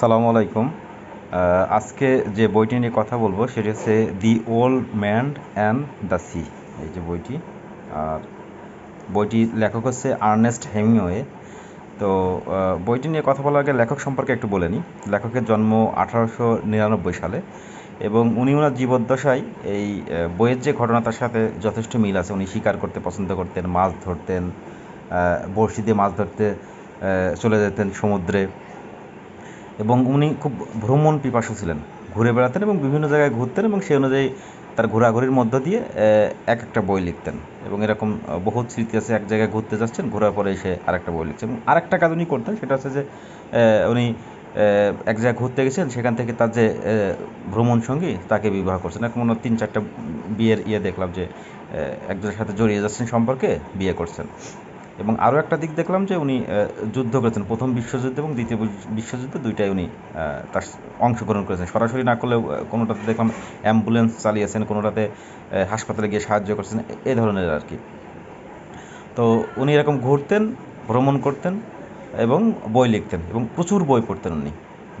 সালামু আলাইকুম। আজকে যে বইটি নিয়ে কথা বলব, সেটি হচ্ছে the old man and the sea এই যে বইটি, আর বইটি লেখক হচ্ছে আর্নেস্ট হেমিওয়ে। তো বইটি নিয়ে কথা বলার আগে লেখক সম্পর্কে একটু বলে নিই লেখকের জন্ম আঠারোশো নিরানব্বই সালে এবং উনি ওনার জীবদ্দশায় এই বইয়ের যে ঘটনা, তার সাথে যথেষ্ট মিল আছে। উনি শিকার করতে, পছন্দ করতেন, মাছ ধরতেন বড়শি দিয়ে মাছ ধরতে চলে যেতেন সমুদ্রে। এবং উনি খুব ভ্রমণ পিপাসু ছিলেন। ঘুরে বেড়াতেন এবং বিভিন্ন জায়গায় ঘুরতেন এবং সেই অনুযায়ী তার ঘোরাঘুরির মধ্য দিয়ে এক একটা বই লিখতেন। এবং এরকম বহুত স্মৃতি আছে, এক জায়গায় ঘুরতে যাচ্ছেন, ঘোরার পরে এসে আরেকটা বই লিখছেন। এবং আরেকটা কাজ উনি করতেন, সেটা হচ্ছে যে উনি এক জায়গায় ঘুরতে গেছেন সেখান থেকে তার যে ভ্রমণ সঙ্গী, তাকে বিবাহ করছেন। এখন মনে তিন চারটা বিয়ের ইয়ে দেখলাম যে একজনের সাথে জড়িয়ে যাচ্ছেন সম্পর্কে, বিয়ে করছেন। এবং আরও একটা দিক দেখলাম যে উনি যুদ্ধ করেছেন। প্রথম বিশ্বযুদ্ধ এবং দ্বিতীয় বিশ্বযুদ্ধ দুইটাই উনি তার অংশগ্রহণ করেছেন। সরাসরি না করলেও কোনোটাতে দেখলাম অ্যাম্বুলেন্স চালিয়েছেন, কোনোটাতে হাসপাতালে গিয়ে সাহায্য করছেন, এ- ধরনের আর কি। তো উনি এরকম ঘুরতেন, ভ্রমণ করতেন এবং বই লিখতেন এবং প্রচুর বই পড়তেন উনি।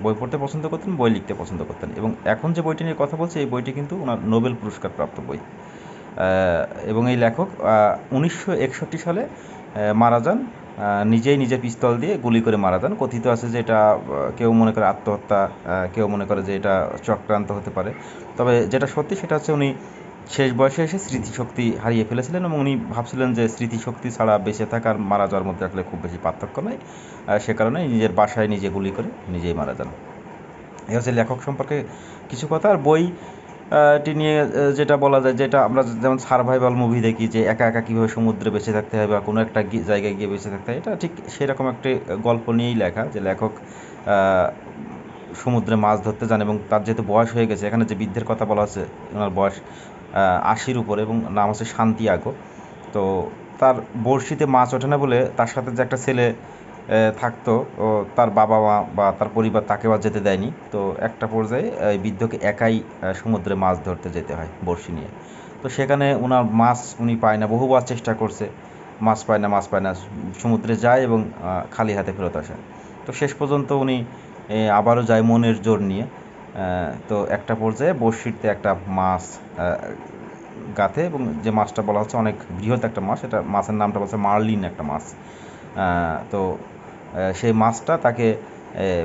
বই পড়তে পছন্দ করতেন, বই লিখতে পছন্দ করতেন এবং এখন যে বইটি নিয়ে কথা বলছি, এই বইটি কিন্তু ওনার নোবেল পুরস্কার প্রাপ্ত বই এবং এই লেখক উনিশশো একষট্টি সালে মারা যান। নিজেই নিজে পিস্তল দিয়ে গুলি করে মারা যান। কথিত আছে যে এটা কেউ মনে করে আত্মহত্যা কেউ মনে করে যে এটা চক্রান্ত হতে পারে। তবে যেটা সত্যি সেটা হচ্ছে উনি শেষ বয়সে এসে স্মৃতিশক্তি হারিয়ে ফেলেছিলেন এবং উনি ভাবছিলেন যে স্মৃতিশক্তি ছাড়া বেঁচে থাকার মারা যাওয়ার মধ্যে আসলে খুব বেশি পার্থক্য নেই। সে কারণে নিজের বাসায় নিজে গুলি করে নিজেই মারা যান। এই হচ্ছে লেখক সম্পর্কে কিছু কথা। আর বই টি নিয়ে যেটা বলা যায়, যেটা আমরা যেমন সার্ভাইভাল মুভি দেখি, যে একা একা কীভাবে সমুদ্রে বেঁচে থাকতে হয় বা কোনো একটা জায়গায় গিয়ে বেঁচে থাকতে হয়, এটা ঠিক সেরকম একটি গল্প নিয়েই লেখা, যে লেখক সমুদ্রে মাছ ধরতে যান এবং তার যেহেতু বয়স হয়ে গেছে, এখানে যে বৃদ্ধের কথা বলা হচ্ছে, ওনার বয়স আশির উপরে এবং নাম হচ্ছে শান্তিয়াগো। তো তার বড়শিতে মাছ ওঠে না বলে তার সাথে যে একটা ছেলে থাকতো, ও তার বাবা মা বা তার পরিবার তাকে আর যেতে দেয়নি। তো একটা পর্যায়ে বৃদ্ধকে একাই সমুদ্রে মাছ ধরতে যেতে হয় বড়শি নিয়ে। তো সেখানে ওনার মাছ উনি পায় না, বহুবার চেষ্টা করছে। মাছ পায় না, মাছ পায় না, সমুদ্রে যায় এবং খালি হাতে ফেরত আসে। তো শেষ পর্যন্ত উনি আবারও যায় মনের জোর নিয়ে। তো একটা পর্যায়ে বড়শিতে একটা মাছ গাঁথে এবং যে মাছটা বলা হচ্ছে অনেক বৃহৎ একটা মাছ এটা মাছের নামটা বলছে মার্লিন একটা মাছ। তো সেই মাছটা তাকে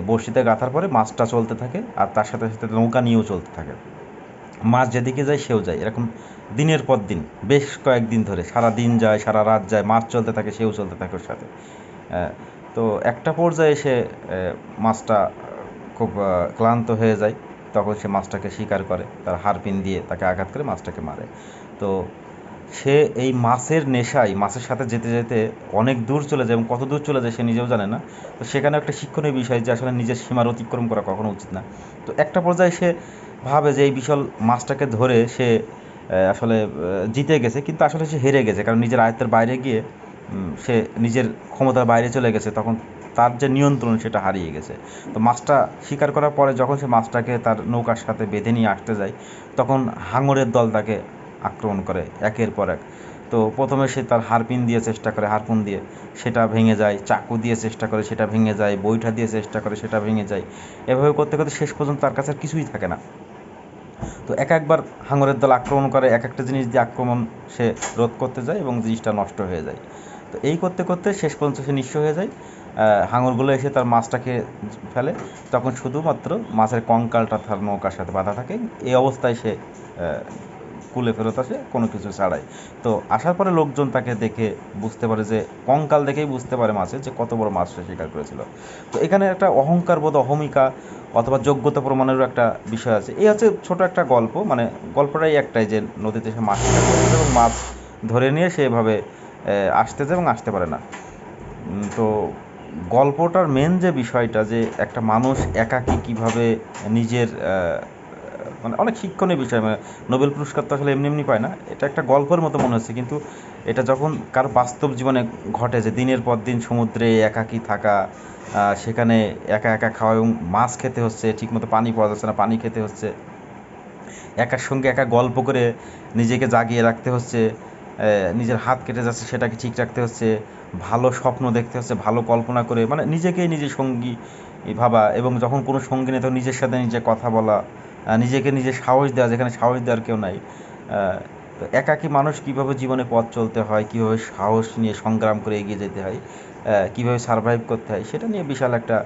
বড়শিতে গাঁথার পরে মাছটা চলতে থাকে আর তার সাথে সাথে নৌকা নিয়েও চলতে থাকে। মাছ যেদিকে যায় সেও যায়। এরকম দিনের পর দিন, বেশ কয়েকদিন ধরে, সারা দিন যায়, সারা রাত যায়, মাছ চলতে থাকে, সেও চলতে থাকে ওর সাথে। তো একটা পর্যায়ে সে মাছটা খুব ক্লান্ত হয়ে যায়। তখন সে মাছটাকে শিকার করে, তার হারপিন দিয়ে তাকে আঘাত করে মাছটাকে মারে। তো সে এই মাছের নেশায়, মাছের সাথে যেতে যেতে অনেক দূর চলে যায় এবং কত দূর চলে যায় সে নিজেও জানে না। তো সেখানে একটা শিক্ষণীয় বিষয় যে আসলে নিজের সীমার অতিক্রম করা কখনো উচিত না। তো একটা পর্যায়ে সে ভাবে যে এই বিশাল মাছটাকে ধরে সে আসলে জিতে গেছে, কিন্তু আসলে সে হেরে গেছে। কারণ নিজের আয়ত্তের বাইরে গিয়ে সে নিজের ক্ষমতার বাইরে চলে গেছে, তখন তার যে নিয়ন্ত্রণ সেটা হারিয়ে গেছে। তো মাছটা শিকার করার পরে যখন সে মাছটাকে তার নৌকার সাথে বেঁধে নিয়ে আসতে যায়, তখন হাঙরের দল তাকে আক্রমণ করে, একের পর এক। তো প্রথমে সে তার হারপিন দিয়ে চেষ্টা করে, হারপুন দিয়ে। সেটা ভেঙে যায়, চাকু দিয়ে চেষ্টা করে, সেটা ভেঙে যায় বইটা দিয়ে চেষ্টা করে, সেটা ভেঙে যায়। এভাবে করতে করতে শেষ পর্যন্ত তার কাছে আর কিছুই থাকে না। তো এক একবার হাঙরের দল আক্রমণ করে, এক একটা জিনিস দিয়ে আক্রমণ সে রোধ করতে যায় এবং জিনিসটা নষ্ট হয়ে যায়। তো এই করতে করতে শেষ পর্যন্ত সে নিঃস্ব হয়ে যায়। হাঙরগুলো এসে তার মাছটাকে ফেলে। তখন শুধুমাত্র মাছের কঙ্কালটা তার নৌকার সাথে বাঁধা থাকে। এই অবস্থায় সে আহ, কুলে ফেরত আসে কোনো কিছু ছাড়াই। তো আসার পরে লোকজন তাকে দেখে বুঝতে পারে যে কঙ্কাল দেখেই বুঝতে পারে মাছের যে কত বড় মাছ সে শিকার করেছিল। তো এখানে একটা অহংকার বোধ অহমিকা অথবা যোগ্যতা প্রমাণেরও একটা বিষয় আছে। এই হচ্ছে ছোট একটা গল্প মানে গল্পটাই একটাই যে নদীতে সে মাছ এবং মাছ ধরে নিয়ে সে এভাবে আহ, আসতেছে এবং আসতে পারে না। তো গল্পটার মেন যে বিষয়টা যে একটা মানুষ একাকী কীভাবে নিজের মানে অনেক শিক্ষণীয় বিষয় মানে নোবেল পুরস্কার তো আসলে এমনি এমনি পায় না। এটা একটা গল্পের মতো মনে হচ্ছে, কিন্তু এটা যখন কারও বাস্তব জীবনে ঘটে যে দিনের পর দিন সমুদ্রে একাকী থাকা সেখানে একা একা খাওয়া এবং মাছ খেতে হচ্ছে, ঠিকমতো পানি পাওয়া যাচ্ছে না, পানি খেতে হচ্ছে, একার সঙ্গে একা গল্প করে নিজেকে জাগিয়ে রাখতে হচ্ছে নিজের হাত কেটে যাচ্ছে সেটাকে ঠিক রাখতে হচ্ছে, ভালো স্বপ্ন দেখতে হচ্ছে, ভালো কল্পনা করে মানে নিজেকেই নিজে সঙ্গী ভাবা এবং যখন কোনো সঙ্গী নেই তখন নিজের সাথে নিজে কথা বলা নিজেকে নিজে সাহস দেওয়া, যেখানে সাহস দেওয়ার কেউ নাই। তো একাকী মানুষ কীভাবে জীবনে পথ চলতে হয়, কীভাবে সাহস নিয়ে সংগ্রাম করে এগিয়ে যেতে হয় কীভাবে সারভাইভ করতে হয়, সেটা নিয়ে বিশাল একটা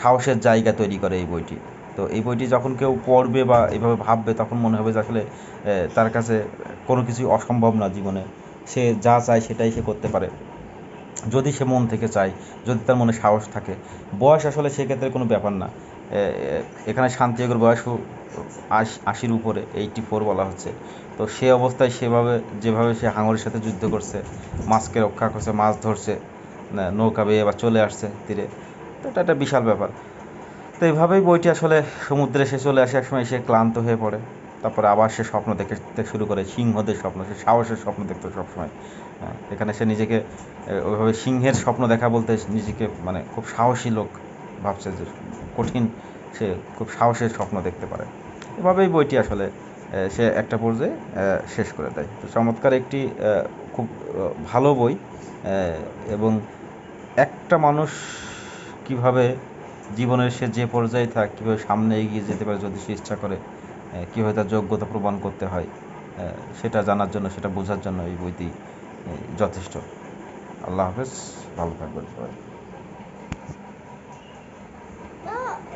সাহসের জায়গা তৈরি করে এই বইটি। তো এই বইটি যখন কেউ পড়বে বা এভাবে ভাববে, তখন মনে হবে যে আসলে তার কাছে কোনো কিছুই অসম্ভব না জীবনে। সে যা চায় সেটাই সে করতে পারে। যদি সে মন থেকে চায়, যদি তার মনে সাহস থাকে। বয়স আসলে সেক্ষেত্রে কোনো ব্যাপার না। এখানে শান্তিযোগের বয়সও আশ- আশির উপরে এইটি ফোর বলা হচ্ছে। তো সে অবস্থায় সেভাবে, যেভাবে সে হাঙরের সাথে যুদ্ধ করছে মাছকে রক্ষা করছে, মাছ ধরছে নৌকা বেয়ে আবার চলে আসছে তীরে, তো এটা একটা বিশাল ব্যাপার। তো এইভাবেই বইটি আসলে সমুদ্রে সে চলে আসে, একসময় সে ক্লান্ত হয়ে পড়ে। তারপরে আবার সে স্বপ্ন দেখতে শুরু করে সিংহদের স্বপ্ন সে সাহসের স্বপ্ন দেখতো সবসময়। হ্যাঁ, এখানে সে নিজেকে ওইভাবে সিংহের স্বপ্ন দেখা বলতে নিজেকে মানে খুব সাহসী লোক ভাবছে যে কঠিন সে খুব সাহসের স্বপ্ন দেখতে পারে। এভাবেই বইটি আসলে সে একটা পর্যায়ে শেষ করে দেয়। তো চমৎকার একটি খুব ভালো বই এবং একটা মানুষ কীভাবে জীবনের সে যে পর্যায়ে থাক কীভাবে সামনে এগিয়ে যেতে পারে যদি সে ইচ্ছা করে কীভাবে তার যোগ্যতা প্রমাণ করতে হয় সেটা জানার জন্য, সেটা বোঝার জন্য এই বইটি যথেষ্ট। আল্লাহ হাফেজ, ভালো থাকবেন সবাই।